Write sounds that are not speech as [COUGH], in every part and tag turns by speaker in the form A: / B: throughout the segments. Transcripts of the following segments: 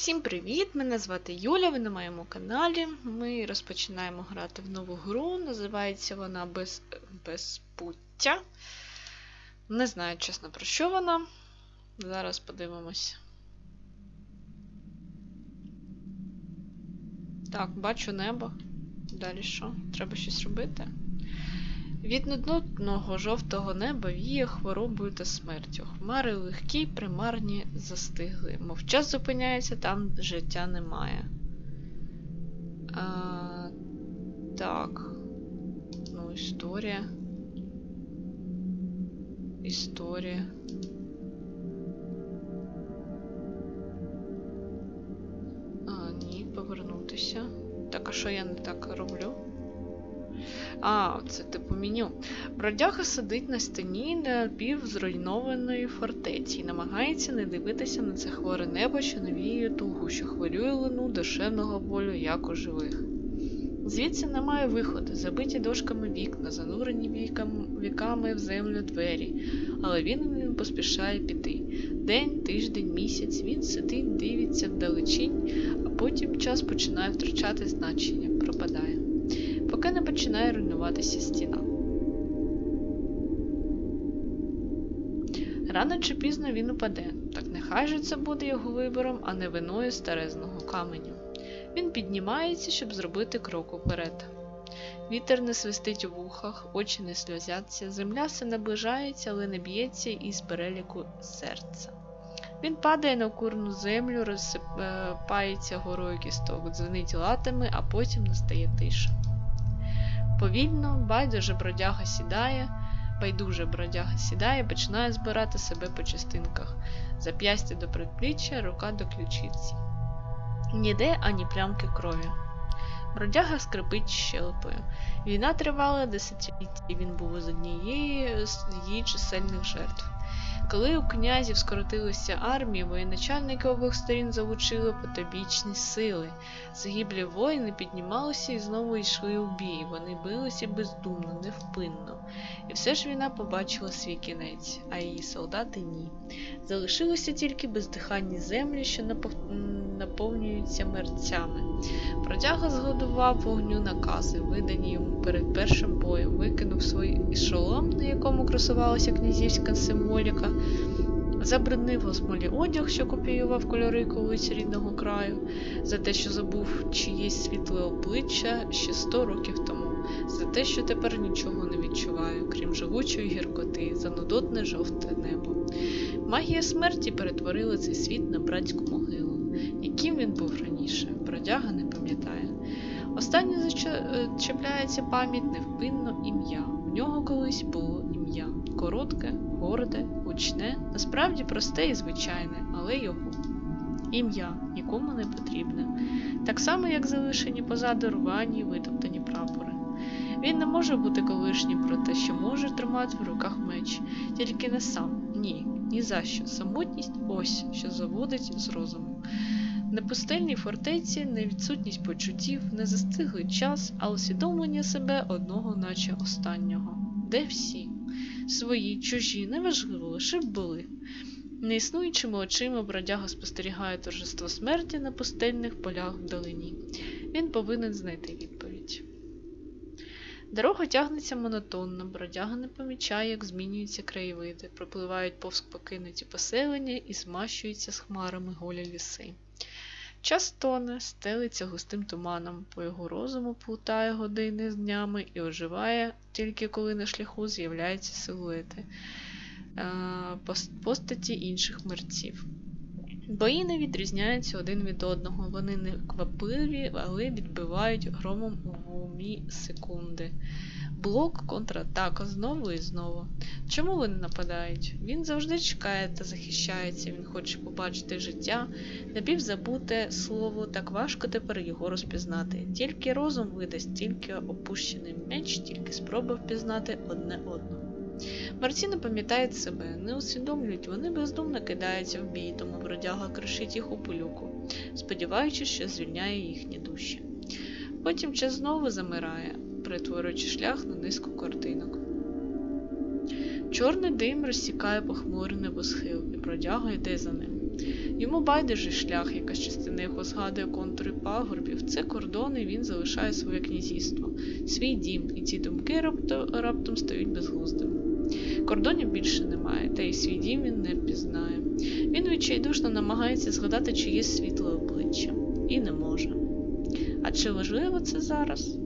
A: Всім привіт! Мене звати Юля, ви на моєму каналі. Ми розпочинаємо грати в нову гру. Називається вона Без... Безпуття. Не знаю, чесно, про що вона. Зараз подивимось. Так, бачу небо. Далі що? Треба щось робити? Від нудного жовтого неба віє хворобою та смертю. Хмари легкі, примарні, застигли. Мов час зупиняється там, життя немає. А, так. Ну, історія. Історія. А, ні, повернутися. Так, а що я не так роблю? А, це типу меню. Бродяга сидить на стіні напівзруйнованої фортеці і намагається не дивитися на це хворе небо, що навіює тугу, що хвилює луну душевного болю, як у живих. Звідси немає виходу, забиті дошками вікна, занурені вікам, віками в землю двері, але він не поспішає піти. День, тиждень, місяць він сидить, дивиться вдалечінь, а потім час починає втрачати значення, пропадає поки не починає руйнуватися стіна. Рано чи пізно він упаде, так нехай же це буде його вибором, а не виною старезного каменю. Він піднімається, щоб зробити крок уперед. Вітер не свистить у вухах, очі не сльозяться, земля все наближається, але не б'ється із переліку серця. Він падає на курну землю, розсипається горою кісток, дзвенить латами, а потім настає тиша. Повільно, байдуже бродяга сідає, байдуже бродяга сідає, починає збирати себе по частинках, зап'ястя до предпліччя, рука до ключиці. Ніде ані плямки крові. Бродяга скрипить щелепою. Війна тривала десятиліття, і він був з однієї з її чисельних жертв. Коли у князів скоротилися армії, воєначальники обох сторін залучили потобічні сили. Загиблі воїни піднімалися і знову йшли у бій. Вони билися бездумно, невпинно. І все ж війна побачила свій кінець, а її солдати ні. Залишилися тільки бездиханні землі, що напов... наповнюються мерцями. Продяга згодував вогню накази, видані йому перед першим боєм, викинув свій шолом, на якому красувалася князівська символіка, забруднив у смолі одяг, що копіював кольори колись рідного краю, за те, що забув чиєсь світле обличчя ще сто років тому, за те, що тепер нічого не відчуваю, крім живучої гіркоти, за нудотне жовте небо. Магія смерті перетворила цей світ на братську могилу. Яким він був раніше, бродяга не пам'ятає. Останнє зачепляється пам'ять невпинно ім'я. В нього колись було ім'я. Коротке, горде, гучне, насправді просте і звичайне, але його. Ім'я нікому не потрібне. Так само, як залишені позаду рвані витоптані прапори. Він не може бути колишнім про те, що може тримати в руках меч, тільки не сам. Ні, ні за що. Самотність ось що заводить з розуму. Не пустельній фортеці, не відсутність почуттів, не застиглий час, а усвідомлення себе одного, наче останнього. Де всі? Свої, чужі, неважливо, лише б були. Неіснуючими очима бродяга спостерігає торжество смерті на пустельних полях вдалині. Він повинен знайти відповідь. Дорога тягнеться монотонно, бродяга не помічає, як змінюються краєвиди, пропливають повз покинуті поселення і змащуються з хмарами голі ліси. Час тоне, стелиться густим туманом, по його розуму плутає години з днями і оживає тільки коли на шляху з'являються силуети постаті інших мерців. Бої не відрізняються один від одного, вони не квапливі, але відбивають громом у умі секунди. Блок контратака знову і знову. Чому вони нападають? Він завжди чекає та захищається, він хоче побачити життя, напівзабуте слово, так важко тепер його розпізнати. Тільки розум видасть, тільки опущений меч, тільки спроба впізнати одне одного. Мерці не пам'ятають себе, не усвідомлюють, вони бездумно кидаються в бій, тому бродяга кришить їх у пилюку, сподіваючись, що звільняє їхні душі. Потім час знову замирає, перетворюючи шлях на низку картинок. Чорний дим розсікає похмурий небосхил, і бродяга йде за ним. Йому байдужий шлях, якась частина його згадує контури пагорбів. Це кордони, він залишає своє князівство, свій дім, і ці думки раптом, раптом стають безглуздими. Кордонів більше немає, та й свій дім він не впізнає. Він відчайдушно намагається згадати чиєсь світле обличчя і не може. А чи важливо це зараз?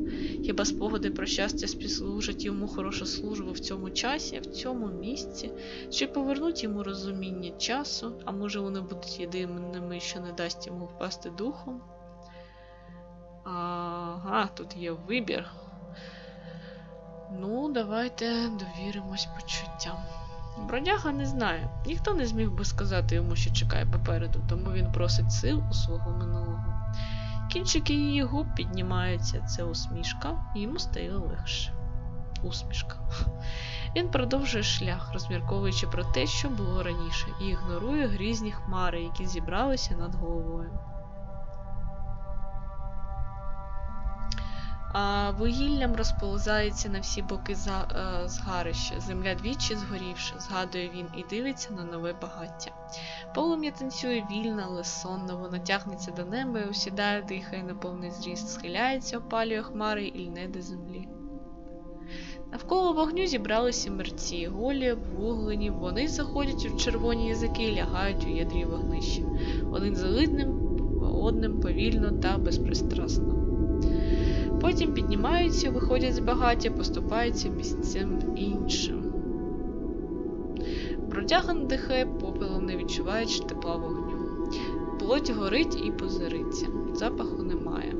A: Хіба спогади про щастя співслужать йому хорошу службу в цьому часі, в цьому місці, чи повернуть йому розуміння часу, а може вони будуть єдиними, що не дасть йому впасти духом? Ага, тут є вибір. Ну, давайте довіримось почуттям. Бродяга не знає. Ніхто не зміг би сказати йому, що чекає попереду, тому він просить сил у свого минулого. Кінчики її губ піднімаються, це усмішка, і йому стає легше. Усмішка. Він продовжує шлях, розмірковуючи про те, що було раніше, і ігнорує грізні хмари, які зібралися над головою. А вугіллям розползається на всі боки е, згарища, земля двічі згорівши, згадує він і дивиться на нове багаття. Полум'я танцює вільно, але сонно, воно тягнеться до неба і осідає, дихає на повний зріст, схиляється, опалює хмари і льне до землі. Навколо вогню зібралися мерці, голі, обвуглені, вони заходять у червоні язики і лягають у ядрі вогнища, один за одним, одним повільно та безпристрасно. Потім піднімаються, виходять з багаття, поступаються місцем іншим. Бродяга надихає попелом, не відчуваючи тепла вогню. Плоть горить і позириться, запаху немає.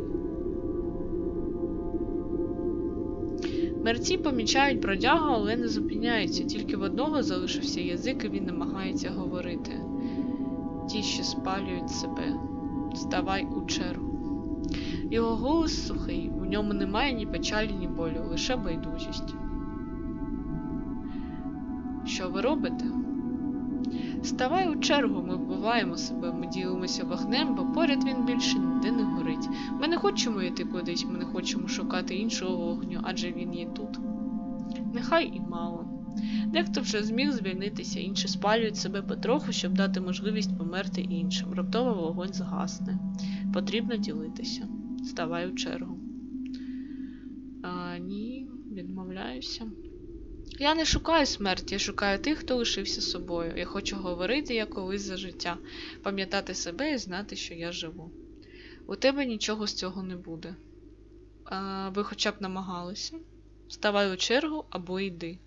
A: Мерці помічають бродягу, але не зупиняються, тільки в одного залишився язик, і він намагається говорити. Ті, що спалюють себе, ставай у чергу. Його голос сухий, ньому немає ні печалі, ні болю, лише байдужість. Що ви робите? Ставай у чергу, ми вбиваємо себе, ми ділимося вогнем, бо поряд він більше ніде не горить. Ми не хочемо йти кудись, ми не хочемо шукати іншого вогню, адже він є тут. Нехай і мало. Дехто вже зміг звільнитися, інші спалюють себе потроху, щоб дати можливість померти іншим. Раптово вогонь згасне. Потрібно ділитися. Ставай у чергу. Відмовляюся. Я не шукаю смерті, я шукаю тих, хто лишився собою. Я хочу говорити як колись за життя, пам'ятати себе і знати, що я живу. У тебе нічого з цього не буде. А, ви хоча б намагалися? Ставай у чергу або йди.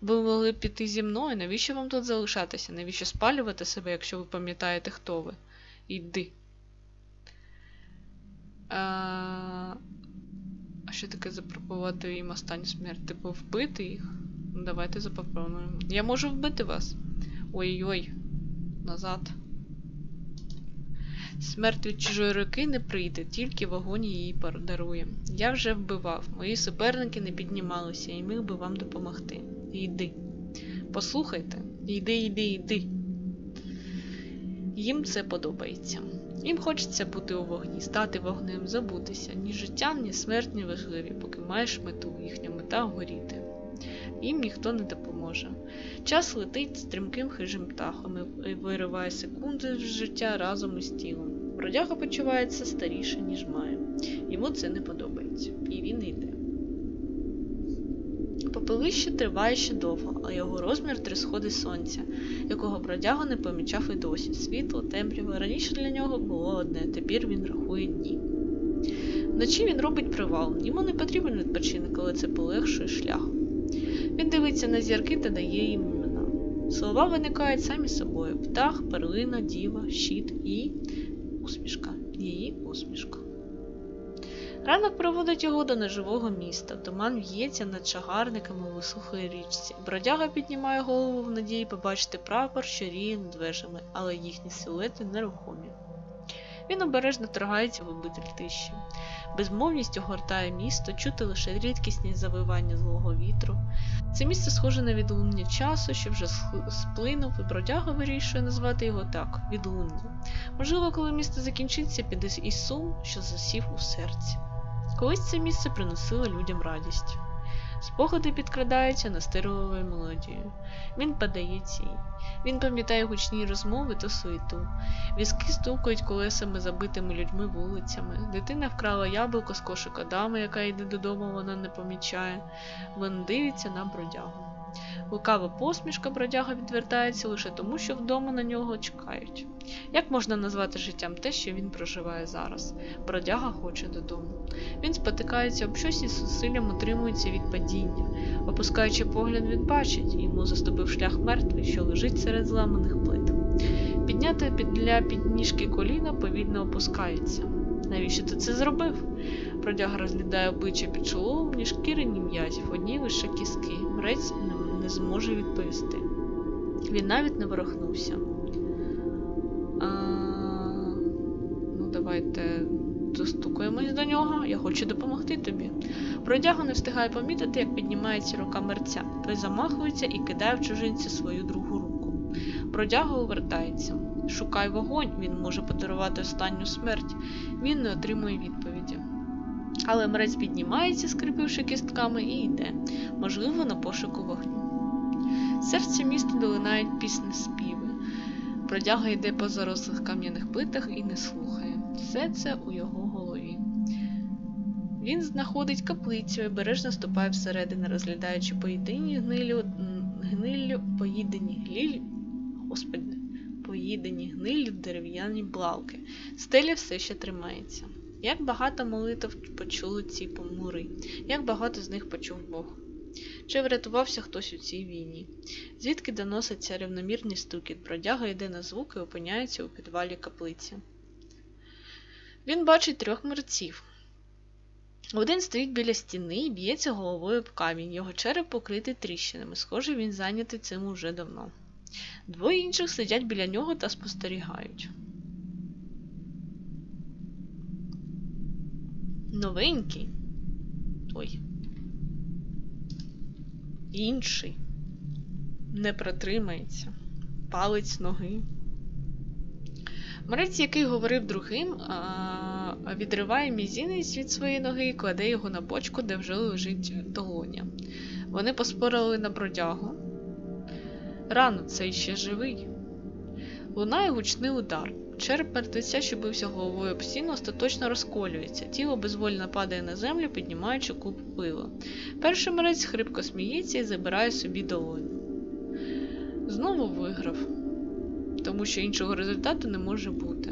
A: Ви могли піти зі мною, навіщо вам тут залишатися? Навіщо спалювати себе, якщо ви пам'ятаєте, хто ви? Йди. А, а що таке запропонувати їм останню смерть? Типу вбити їх? Ну, давайте запропонуємо. Я можу вбити вас. Ой-ой. Назад. Смерть від чужої руки не прийде, тільки вогонь її подарує. Я вже вбивав, мої суперники не піднімалися і міг би вам допомогти. Йди. Послухайте, йди, йди, йди. Їм це подобається. Їм хочеться бути у вогні, стати вогнем, забутися. Ні життя, ні смерть не важливі, поки маєш мету, їхня мета горіти. Їм ніхто не допоможе. Час летить стрімким хижим птахом і вириває секунди з життя разом із тілом. Бродяга почувається старіше, ніж має. Йому це не подобається, і він йде. Попелище триває ще довго, а його розмір три сходи сонця, якого бродяга не помічав і досі. Світло, темрява. Раніше для нього було одне, тепер він рахує дні. Вночі він робить привал. Йому не потрібен відпочинок, але це полегшує шлях. Він дивиться на зірки та дає їм імена. Слова виникають самі собою: птах, перлина, діва, щит і усмішка. Її усмішка. Ранок проводить його до неживого міста. Туман в'ється над чагарниками у висохій річці. Бродяга піднімає голову в надії побачити прапор, що ріє над вежами, але їхні силуети нерухомі. Він обережно торгається в обитель тиші. Безмовність огортає місто, чути лише рідкісні завивання злого вітру. Це місце схоже на відлуння часу, що вже сплинув, і бродяга вирішує назвати його так відлуння. Можливо, коли місто закінчиться, піде і сум, що засів у серці. Колись це місце приносило людям радість. Спогади підкрадаються настирливою мелодією. Він подається їй. Він пам'ятає гучні розмови та суету. Візки стукають колесами забитими людьми вулицями. Дитина вкрала яблуко з кошика дами, яка йде додому, вона не помічає. Він дивиться на бродягу. Лукава посмішка бродяга відвертається лише тому, що вдома на нього чекають. Як можна назвати життям те, що він проживає зараз? Бродяга хоче додому. Він спотикається об щось і зусиллям утримується від падіння. Опускаючи погляд, він бачить, йому заступив шлях мертвий, що лежить серед зламаних плит. Підняти для підніжки коліна повільно опускається. Навіщо ти це зробив? Бродяга розглядає обличчя під шоломом, ні шкіри, ні м'язів, одні лише кіски. Мрець не, не зможе відповісти. Він навіть не ворухнувся. А... Ну, давайте достукаємось до нього. Я хочу допомогти тобі. Бродяга не встигає помітити, як піднімається рука мерця. Той замахується і кидає в чужинця свою другу руку. Бродяга увертається. Шукай вогонь, він може подарувати останню смерть. Він не отримує відповіді. Але мрець піднімається, скрипивши кістками, і йде, можливо, на пошуку вогню. Серце міста долинають пісні співи. Бродяга йде по зарослих кам'яних плитах і не слухає. Все це у його голові. Він знаходить каплицю і бережно ступає всередину, розглядаючи поїдені гнилю, гниллю, поїдені гліль, господи, поїдені гниллю дерев'яні блалки. Стеля все ще тримається. Як багато молитв почули ці помури, як багато з них почув Бог. Чи врятувався хтось у цій війні? Звідки доноситься рівномірний стукіт, бродяга йде на звук і опиняється у підвалі каплиці. Він бачить трьох мерців. Один стоїть біля стіни і б'ється головою об камінь, його череп покритий тріщинами. Схоже, він зайнятий цим уже давно. Двоє інших сидять біля нього та спостерігають. Новенький. Той. Інший. Не протримається. Палець ноги. Морець, який говорив другим, відриває мізінець від своєї ноги і кладе його на бочку, де вже лежить долоня. Вони поспорили на бродягу. Рано цей ще живий. Лунає гучний удар. Череп мертвеця, що бився головою об стіну, остаточно розколюється. Тіло безвольно падає на землю, піднімаючи куб пила. Перший морець хрипко сміється і забирає собі долоню. Знову виграв, тому що іншого результату не може бути.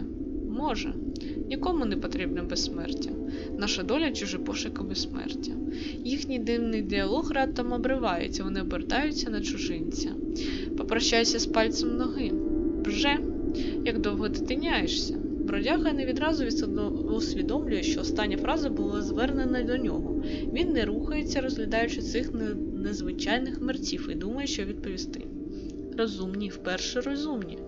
A: Може. Нікому не потрібне безсмертя. Наша доля чуже пошуку безсмертя. Їхній дивний діалог раптом обривається, вони обертаються на чужинця. Попрощайся з пальцем ноги. Вже. Як довго ти тиняєшся? Бродяга не відразу усвідомлює, що остання фраза була звернена до нього. Він не рухається, розглядаючи цих незвичайних мерців, і думає, що відповісти. Розумні, вперше розумні.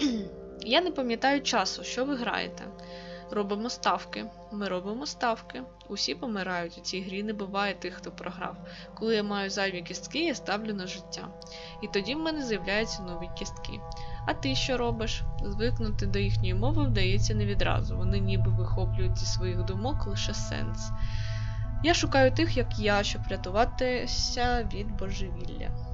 A: [CLEARS THROAT] Я не пам'ятаю часу, що ви граєте. Робимо ставки. Ми робимо ставки. Усі помирають. У цій грі не буває тих, хто програв. Коли я маю зайві кістки, я ставлю на життя. І тоді в мене з'являються нові кістки. А ти що робиш? Звикнути до їхньої мови вдається не відразу. Вони ніби вихоплюють зі своїх думок лише сенс. Я шукаю тих, як я, щоб рятуватися від божевілля.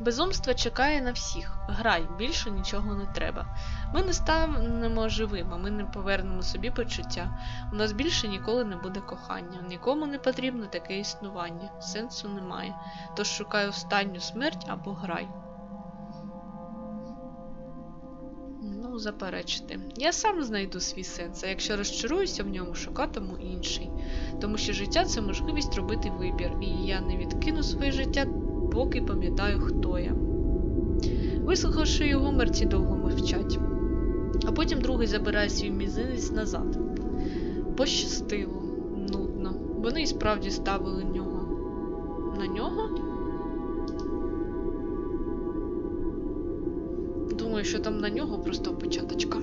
A: Безумство чекає на всіх. Грай, більше нічого не треба. Ми не станемо живими, ми не повернемо собі почуття. У нас більше ніколи не буде кохання. Нікому не потрібно таке існування. Сенсу немає. Тож шукай останню смерть або грай. Ну, заперечити. Я сам знайду свій сенс, а якщо розчаруюся в ньому, шукатиму інший. Тому що життя це можливість робити вибір, і я не відкину своє життя поки пам'ятаю, хто я. Вислухавши його, мерці довго мовчать, а потім другий забирає свій мізинець назад. Пощастило, нудно. Вони і справді ставили нього. На нього? Думаю, що там на нього просто початочка.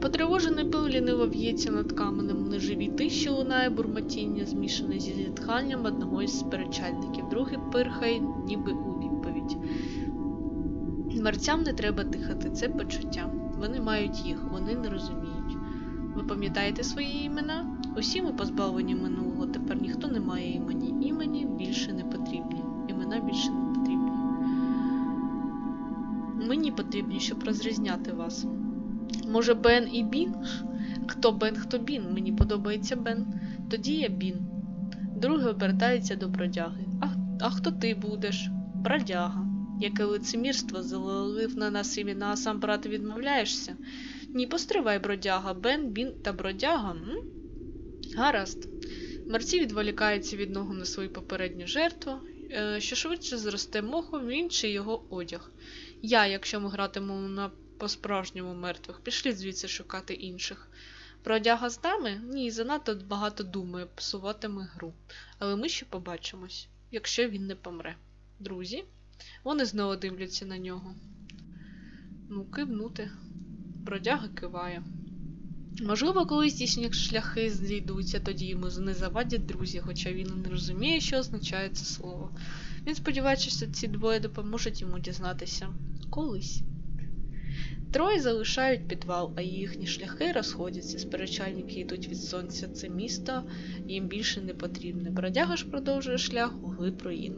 A: Потривожений пил ліниво в'ється над каменем неживій тиші лунає бурмотіння, змішане зі зітханням одного із сперечальників, другий пирхає, ніби у відповідь. Мерцям не треба дихати, це почуття. Вони мають їх, вони не розуміють. Ви пам'ятаєте свої імена? Усі ми позбавлені минулого, тепер ніхто не має імені. Імені більше не потрібні. Імена більше не потрібні. Мені потрібні, щоб розрізняти вас. Може, Бен і Бін? Хто Бен, хто Бін? Мені подобається Бен. Тоді я Бін. Другий обертається до бродяги. А, а хто ти будеш? Бродяга. Яке лицемірство залив на нас імена, а сам брати відмовляєшся? Ні, постривай, бродяга, Бен, Бін та бродяга. М? Гаразд. Мерці відволікаються від ногу на свою попередню жертву, е, що швидше зросте мохом інший його одяг. Я, якщо ми гратимемо на по-справжньому мертвих, пішли звідси шукати інших. Бродяга з нами? Ні, занадто багато думає, псуватиме гру. Але ми ще побачимось, якщо він не помре. Друзі, вони знову дивляться на нього. Ну, кивнути. Бродяга киває. Можливо, колись їхні шляхи зійдуться, тоді йому не завадять друзі, хоча він не розуміє, що означає це слово. Він сподівається, що ці двоє допоможуть йому дізнатися колись. Троє залишають підвал, а їхні шляхи розходяться. Сперечальники йдуть від сонця. Це місто їм більше не потрібне. Бродяга ж продовжує шлях у глиб руїн.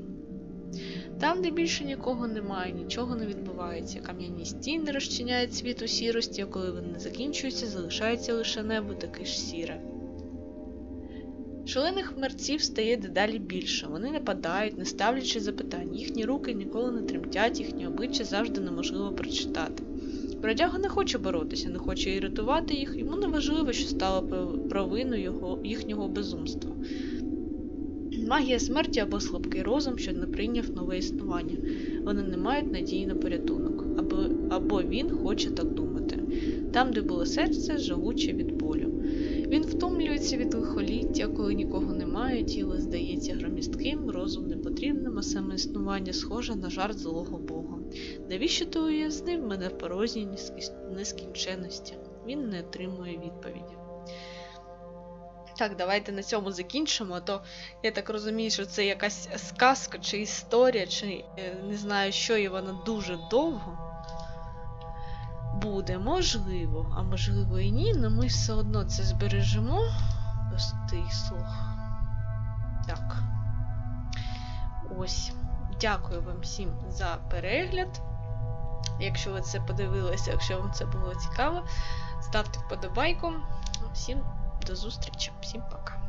A: Там, де більше нікого немає, нічого не відбувається. Кам'яні стіни розчиняють світ у сірості, а коли вони закінчуються, залишається лише небо таке ж сіре. Шалених мерців стає дедалі більше. Вони нападають, не ставлячи запитань. Їхні руки ніколи не тремтять, їхні обличчя завжди неможливо прочитати. Бродяга не хоче боротися, не хоче і рятувати їх, йому не важливо, що стало провиною його, їхнього безумства. Магія смерті або слабкий розум, що не прийняв нове існування. Вони не мають надії на порятунок, або, або він хоче так думати. Там, де було серце, жагуче від болю. Він втомлюється від лихоліття, коли нікого немає, тіло здається громістким, розум непотрібним, а саме існування схоже на жарт злого. Навіщо ти уяснив мене в порозі нескінченності? Він не отримує відповіді. Так, давайте на цьому закінчимо, а то я так розумію, що це якась сказка чи історія, чи е, не знаю що, і вона дуже довго буде, можливо, а можливо і ні, але ми все одно це збережемо до стисло. Так. Ось. Дякую вам всім за перегляд. Якщо ви це подивилися, якщо вам це було цікаво, ставте вподобайку. Всім до зустрічі, всім пока.